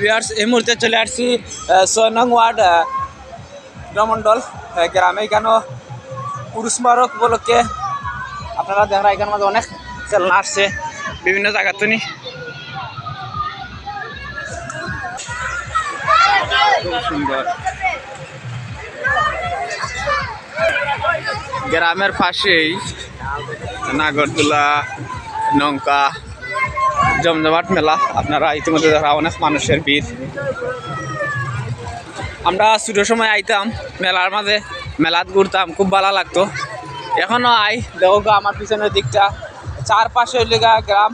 Viewers এই মুহূর্তে চলে আসছি ছয় নং ওয়ার্ড রমন্ডল গ্রামে। কেন পুরুষ মারক উপলক্ষে আপনারা দেখা এখানে মধ্যে অনেক খেলনা আসছে, বিভিন্ন জায়গা তুমি সুন্দর গ্রামের পাশেই নাগরদোলা, নৌকা জমজমাট মেলা। আপনারা ইতিমধ্যে দেখা অনেক মানুষের ভিড়। আমরা ছোটোর সময় আইতাম, মেলার মাঝে মেলাত ঘুরতাম, খুব ভালো লাগতো। এখনও আই, দেখো আমার পিছনের দিকটা। চারপাশে লিগা গ্রাম,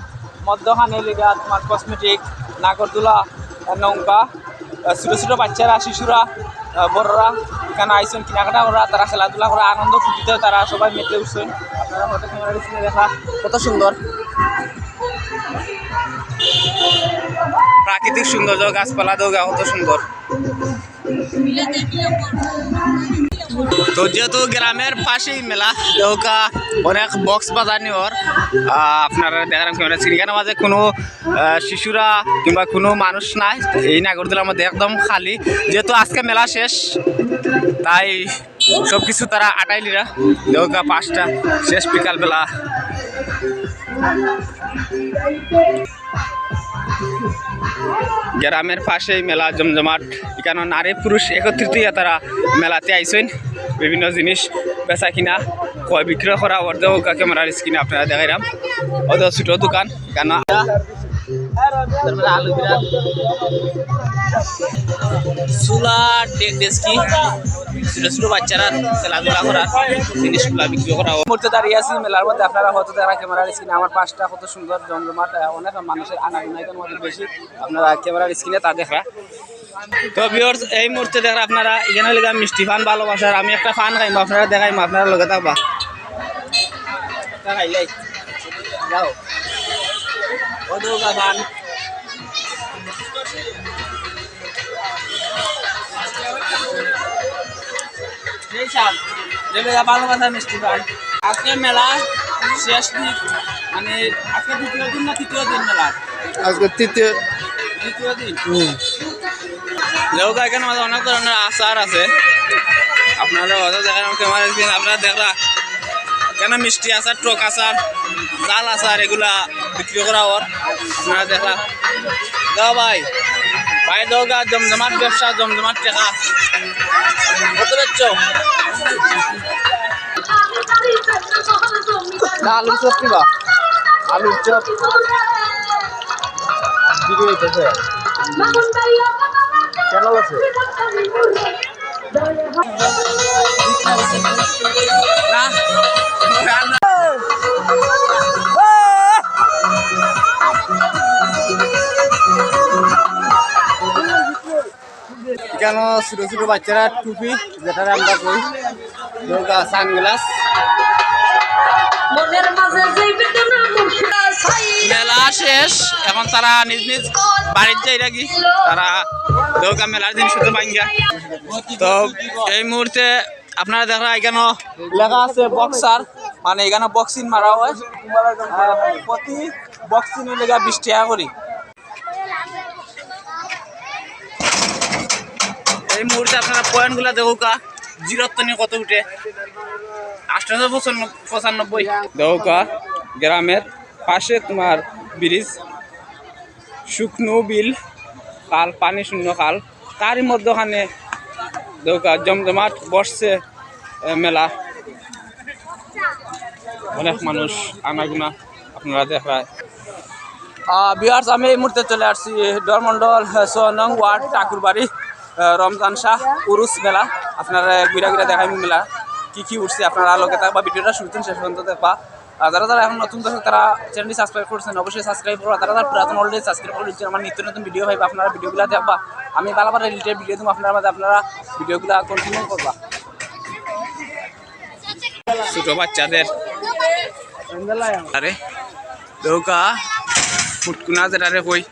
মধ্যখানে লিগা তোমার কসমেটিক নাগরদোলা, নৌকা ছোটো ছোটো বাচ্চারা, শিশুরা বড়রা, এখানে আইসেন কেনাকাটা করা, তারা খেলাধুলা করা, আনন্দ ফুটিতে তারা সবাই মেতে উঠছেন। আপনারা দেখা, কত সুন্দর। প্রাকৃতিক সৌন্দর্য, গাছপালা দেওয়া কত সুন্দর। তো যেহেতু গ্রামের পাশেই মেলা দেওকা অনেক বক্স বাজানি ওর আপনারা দেখালাম ক্যামেরা সিরিখানের মাঝে কোনো শিশুরা কিংবা কোনো মানুষ নাই। এই নাগরদোলার মধ্যে একদম খালি। যেহেতু আজকে মেলা শেষ, তাই সব কিছু তারা আটাইলিরা দেওকা পাঁচটা, শেষ বিকালবেলা। গ্রামের পাশেই মেলা জমজমাট। এখানে নারী পুরুষ একত্রিত তারা মেলাতে আইসেন বিভিন্ন জিনিস বেচা কিনা, কয় বিক্রয় করা ক্যামেরা ক্যামেরার স্ক্রিনে আপনারা দেখাইলাম। অত ছোট দোকান কেন চুলা ডেস্কি ছোট ছোট বাচ্চারা খেলাধুলা করার জিনিসগুলা বিক্রি করা। মুহূর্তে দাঁড়িয়ে আছি মেলার মধ্যে। আপনারা হয়তো তারা ক্যামেরার স্ক্রিনে আমার পাশটা কত সুন্দর জমজমাট অনেক মানুষের আনাগুনাইকের মধ্যে বেশি। আপনারা ক্যামেরার স্ক্রিনে তা দেখা তো ভিউয়ার্স এই মুহূর্তে দেখা আপনারা এখানে লেগে মিষ্টি ফান ভালোবাসার আমি একটা ফান খাইম আপনারা দেখাইম আপনারা লগে থাকবা। খাইলাই। যাও। ও দৌকা ফান এই সাল লেগে ভালোবাসা মিষ্টি ফান আজকে মেলা শেষ দিক মানে আজকে দ্বিতীয় দিন না তৃতীয় দিন মেলার আজকে তৃতীয় দ্বিতীয় দিন লেউকা এখানে মাঝে অনেক ধরনের আচার আছে আপনারা হয়তো দেখেন ক্যামেরা স্ক্রিন আপনারা দেখা কেন মিষ্টি আচার টক আচার জাল আচার এগুলা বিক্রি করা ওর আপনারা দেখা। দাও ভাই। ভাই দাও গা জমজমাট ব্যবসা জমজমাট টাকা। কত বেচছ? না আলুর চপ কিবা? আলুর চপ। বিক্রি হইতেছে। চ্যানেল আছে না। কেন ছোট ছোট বাচ্চারা টুপি যেটা আমরা কই সানগ্লাস? মেলা শেষ এখন তারা নিজ নিজ বাড়ির যাই রাখি তারা দুর্গা মেলার দিন শুধু ভাঙ্গা। তো এই মুহূর্তে আপনারা দেখা এখানে লেখা আছে বক্সার মানে এখানে বক্সিং মারা হয়। প্রতি বক্সিং লেগা বিশ টাকা করি। এই মুহূর্তে আপনারা পয়েন্টগুলো দেখো কা জিরোর তনি কত উঠে? আঠারোশো পঁচানব্বই দেওকা গ্রামের পাশে তোমার ব্রিজ, শুকনো বিল কাল পানি শূন্য কাল তারই মধ্যখানে দেওকা জমজমাট বসছে মেলা। অনেক মানুষ আনাগুনা আপনারা দেখায়। বিহার, আমি এই মুহূর্তে চলে আসছি ডরমন্ডল নং ওয়ার্ড, ঠাকুরবাড়ি। রমজান শাহ উরুস মেলা। আপনারা ঘুরা ঘুরা দেখাই মেলা। কি কি উঠছে আপনারা আলোকে থাকবা ভিডিওটা শুনছেন শেষ পর্যন্ত দেখবা। যারা যারা এখন নতুন দর্শক, তারা চ্যানেলটি সাবস্ক্রাইব করছেন, অবশ্যই সাবস্ক্রাইব করবা। তারা যারা পুরাতন অলরেডি সাবস্ক্রাইব করে দিচ্ছেন আমার নিত্য নতুন ভিডিও পাইবা আপনারা ভিডিওগুলো দেখবা, আমি বারবার রিলেটেড ভিডিও দেবো, আপনার মাঝে আপনারা ভিডিওগুলো কন্টিনিউ করবা। ছোট বাচ্চাদের আরে, দৌকা ফুটকুনা যেটারে কই।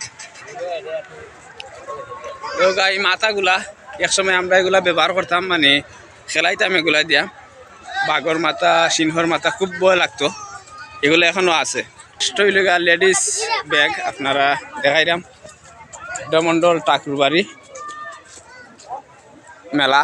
এই মাথাগুলা, একসময় আমরা এগুলা ব্যবহার করতাম মানে খেলাইতাম এগুলা দিয়া। বাঘর মাথা, সিংহর মাথা খুব ভয় লাগতো। এগুলো এখনও আছে। স্টইলগা লেডিস ব্যাগ, আপনারা দেখাইলাম ডমন্ডল টাকুরবাড়ি। মেলা।